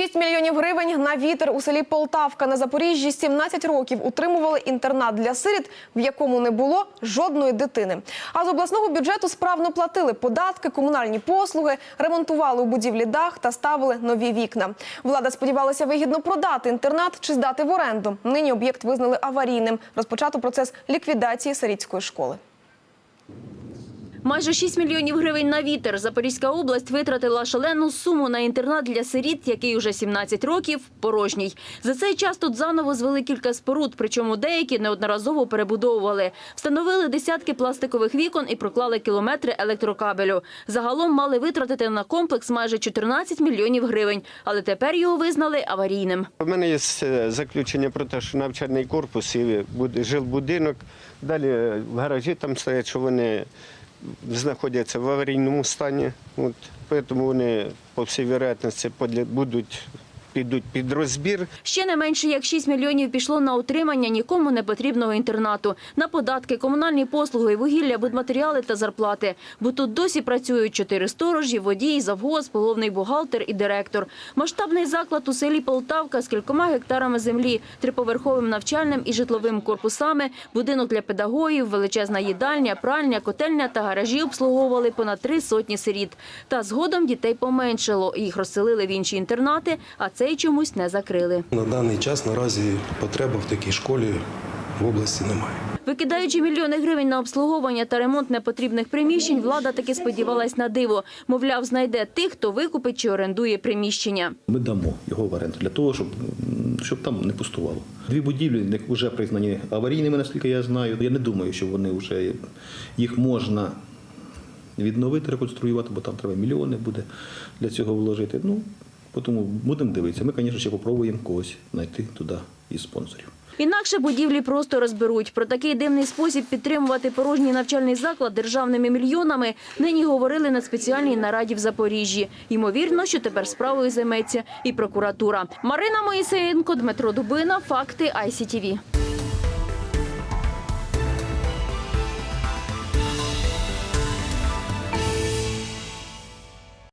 6 мільйонів гривень на вітер у селі Полтавка на Запоріжжі 17 років утримували інтернат для сиріт, в якому не було жодної дитини. А з обласного бюджету справно платили податки, комунальні послуги, ремонтували у будівлі дах та ставили нові вікна. Влада сподівалася вигідно продати інтернат чи здати в оренду. Нині об'єкт визнали аварійним. Розпочато процес ліквідації сирітської школи. Майже 6 мільйонів гривень на вітер. Запорізька область витратила шалену суму на інтернат для сиріт, який уже 17 років порожній. За цей час тут заново звели кілька споруд, причому деякі неодноразово перебудовували. Встановили десятки пластикових вікон і проклали кілометри електрокабелю. Загалом мали витратити на комплекс майже 14 мільйонів гривень, але тепер його визнали аварійним. У мене є е, заключення про те, що навчальний корпус і буде жилбудинок. Далі е, в гаражі там стоять, що вони знаходяться в аварійному стані. От, тому вони, по всій вероятності, будуть, підуть під розбір. Ще не менше як 6 мільйонів пішло на утримання нікому не потрібного інтернату, на податки, комунальні послуги, вугілля, будматеріали та зарплати. Бо тут досі працюють чотири сторожі, водій, завгосп, головний бухгалтер і директор. Масштабний заклад у селі Полтавка з кількома гектарами землі, триповерховим навчальним і житловим корпусами, будинок для педагогів, величезна їдальня, пральня, котельня та гаражі обслуговували понад три сотні сиріт. Та згодом дітей поменшало. Їх розселили в інші інтернати, а цей чомусь не закрили. На даний час наразі потреби в такій школі в області немає. Викидаючи мільйони гривень на обслуговування та ремонт непотрібних приміщень, влада таки сподівалась на диво. Мовляв, знайде тих, хто викупить чи орендує приміщення. Ми дамо його в оренду для того, щоб, щоб там не пустувало. Дві будівлі вже признані аварійними, наскільки я знаю. Я не думаю, що вони вже їх можна відновити, реконструювати, бо там треба мільйони буде для цього вложити. Ну, тому будемо дивитися. Ми, звісно, ще попробуємо когось знайти туди із спонсорів. Інакше будівлі просто розберуть. Про такий дивний спосіб підтримувати порожній навчальний заклад державними мільйонами нині говорили на спеціальній нараді в Запоріжжі. Ймовірно, що тепер справою займеться і прокуратура. Марина Моїсеєнко, Дмитро Дубина. Факти ICTV.